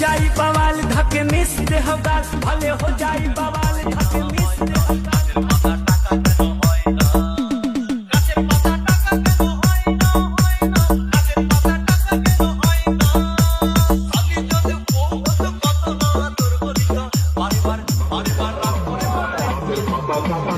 যাই বাবাল ধাকে মিশতে হবাস ভালে হো যাই বাবাল ধাকে মিশতে হবাস Bye.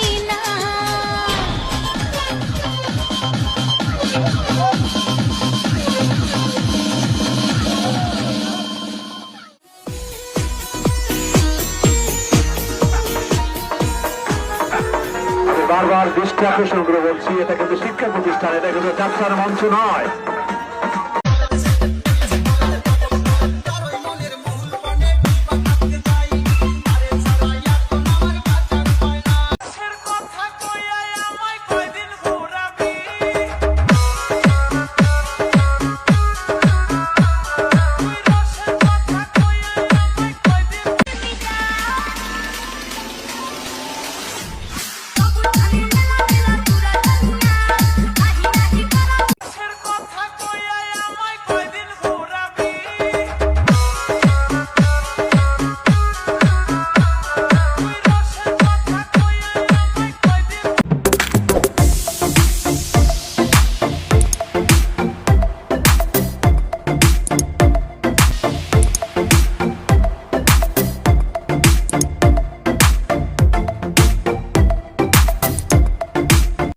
বারবার দৃষ্টি আকর্ষণ করে বলছি এটা কিন্তু শিক্ষা প্রতিষ্ঠান এটা কিন্তু যাত্রার মঞ্চ নয়।